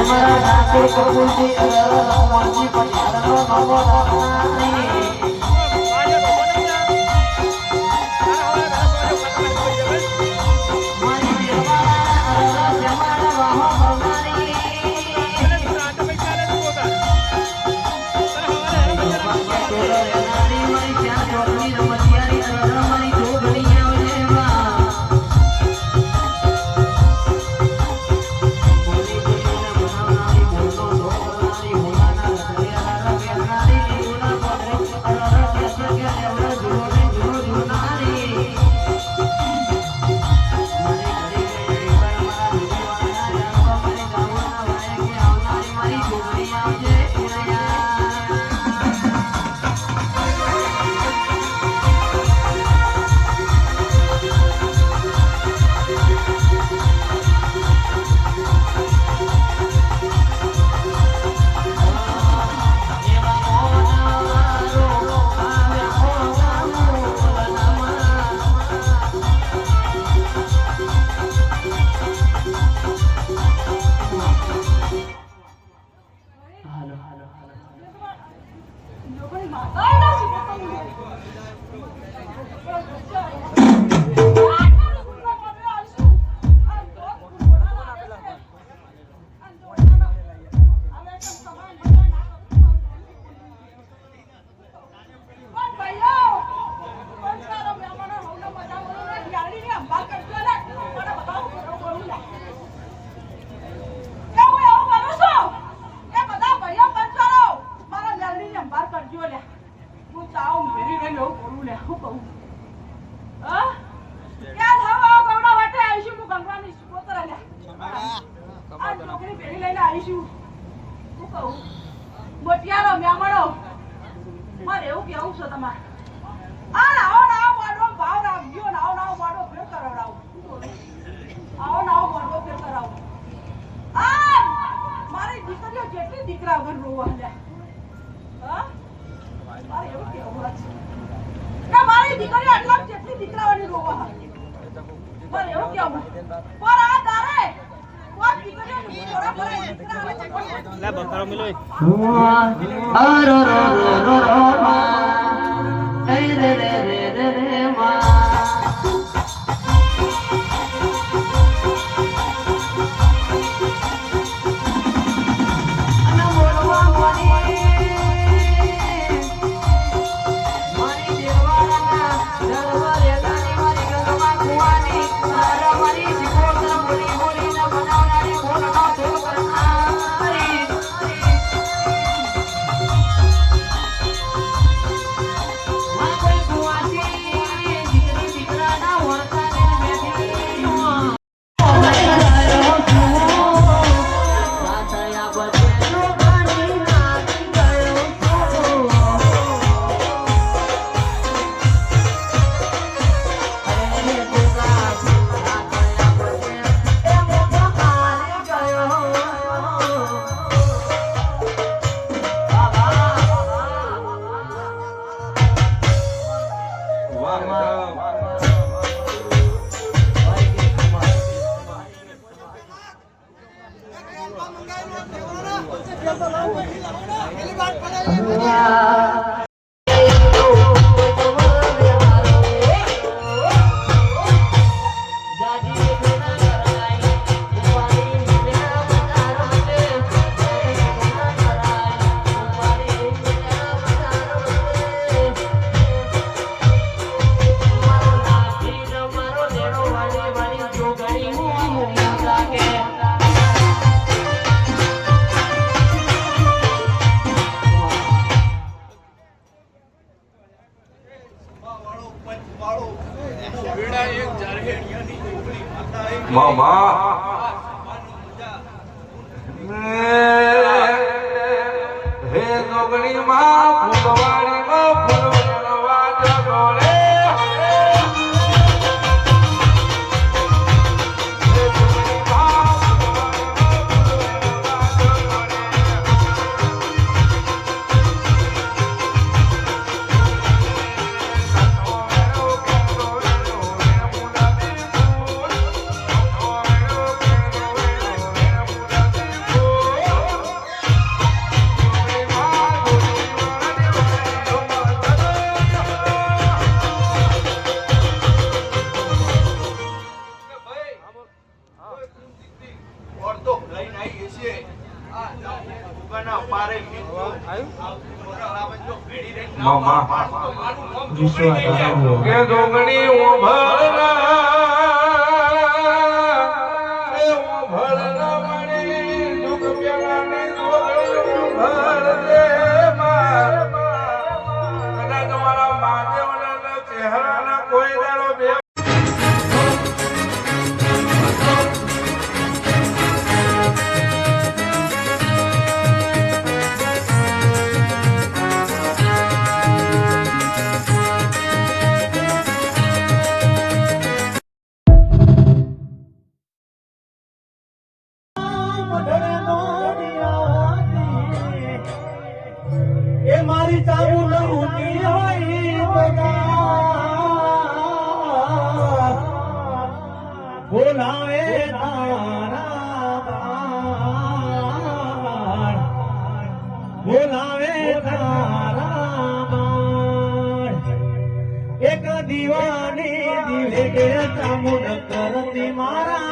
મારા ઠાકોર કપૂરજી મોહનજી પટેલનો નવો રત્નાની છે તમારે આ નાવો નાવો મોડો ભાવ રાખજો નાવો નાવો વાડો ફેર કરાવડાવો આવો નાવો વાડો ફેર કરાવો આ મારી દીકરીઓ જેટલી દીકરા વગર રોવા લે. હા? મારે એવું કેવું છે. મારી દીકરીઓ આટલા જેટલી દીકરાઓની રોવા મારે એવું કેવું પર આ તારે આવે લે બકરો મિલો અરો રો રો રો રે. રે રે રે રે જોગણી માં કે ડુંગળી ઉભળના એ ઉભળના મણી દુઃખ પેલાની ડુંગળી ઉભળ દે માર. કદાચ મારા મહાદેવના ચહેરાના કોઈ દાડો બે એ મારી ચાલુ લહુતી હોય એક દીવાની દિલે ચામુંડ કરતી મારા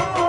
Oh.